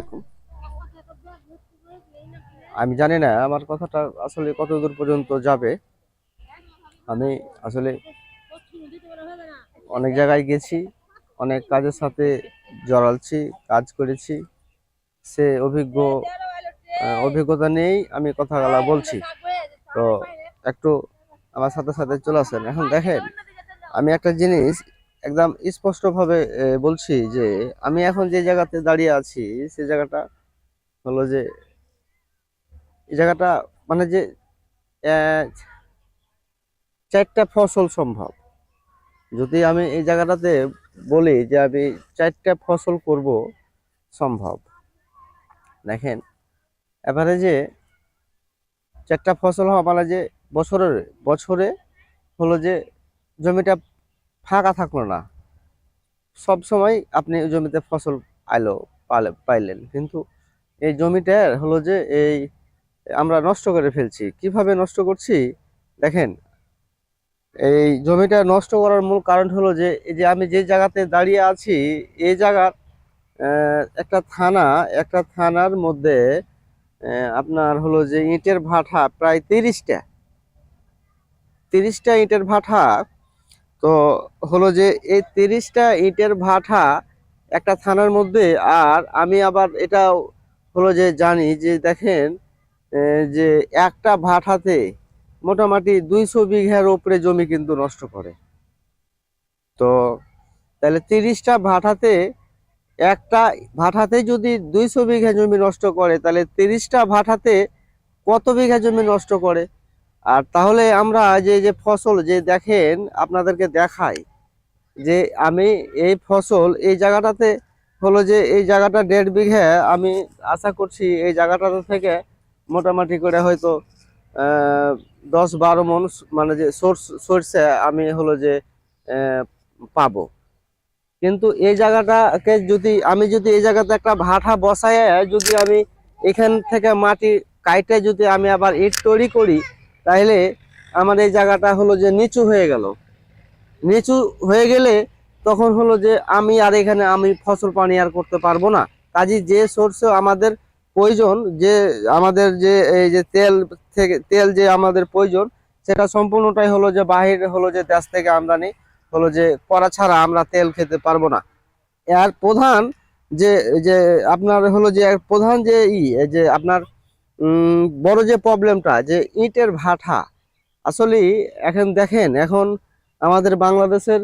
আলাইকুম। আমি জানি না, আমার কথাটা আসলে কতদূর পর্যন্ত যাবে। আমি আসলে অনেক জায়গায় গেছি, অনেক কাজের সাথে জড়ালছি, কাজ করেছি। সে অভিজ্ঞ অভিজ্ঞতা নিয়েই আমি কথাগুলা বলছি। তো একটু আমার সাথে সাথে চলে আসেন। এখন দেখেন, আমি একটা জিনিস একদম স্পষ্টভাবে বলছি যে আমি এখন যে জায়গাতে দাঁড়িয়ে আছি, সে জায়গাটা হলো যে, এই জায়গাটা মানে যে চারটা ফসল সম্ভব। যদি আমি এই জায়গাটাতে বলি যে আমি চারটা ফসল করব, সম্ভব। দেখেন, এবারে যে চারটা ফসল হওয়া মানে যে বছরের, বছরে হলো যে জমিটা ফাঁকা থাকল না। সব সময় আপনি জমিতে ফসল আইলো পালে পাইলেন। কিন্তু এই জমিটার হলো যে এই আমরা নষ্ট করে ফেলছি। কীভাবে নষ্ট করছি? দেখেন, এই জমিটা নষ্ট করার মূল কারণ হলো যে, এই যে আমি যে জায়গাতে দাঁড়িয়ে আছি, এই জায়গার একটা থানা, একটা থানার মধ্যে আপনার হলো যে ইটের ভাটা প্রায় তিরিশটা। তিরিশটা ইটের ভাটা তো হলো যে এই তিরিশটা ইটের ভাটা একটা থানার মধ্যে, আর আমি আবার এটা হলো যে জানি যে দেখেন যে একটা ভাটাতে মোটামুটি দুইশো বিঘার ওপরে জমি কিন্তু নষ্ট করে। তো তাহলে তিরিশটা ভাটাতে একটা, ভাটাতে যদি দুইশো বিঘা জমি নষ্ট করে, তাহলে তিরিশটা ভাটাতে কত বিঘা জমি নষ্ট করে? আর তাহলে আমরা যে যে ফসল যে দেখেন, আপনাদেরকে দেখাই যে আমি এই ফসল এই জায়গাটাতে হলো যে এই জায়গাটা দেড় বিঘে, আমি আশা করছি এই জায়গাটা থেকে মোটামুটি করে হয়তো দশ বারো মন মানে যে সোর্স সরষে আমি হলো যে পাবো। কিন্তু এই জায়গাটাকে যদি, আমি যদি এই জায়গাতে একটা ভাটা বসায় যদি আমি এখান থেকে মাটি কাইটে যদি আমি আবার ইট তৈরি করি তাহলে আমার এই জায়গাটা হলো যে নিচু হয়ে গেল। নিচু হয়ে গেলে তখন হলো যে আমি আর এখানে আমি ফসল পানি আর করতে পারব না। কাজে যে সোর্সে আমাদের প্রয়োজন, যে আমাদের যে এই যে তেল থেকে, তেল যে আমাদের প্রয়োজন, সেটা সম্পূর্ণটাই হলো যে বাহির হলো যে দেশ থেকে আমদানি হলো যে করা ছাড়া আমরা তেল খেতে পারব না। এর প্রধান যে যে আপনার হলো যে প্রধান যে ই যে আপনার বড় যে প্রবলেমটা যে ইটের ভাটা আসলে এখন দেখেন এখন আমাদের বাংলাদেশের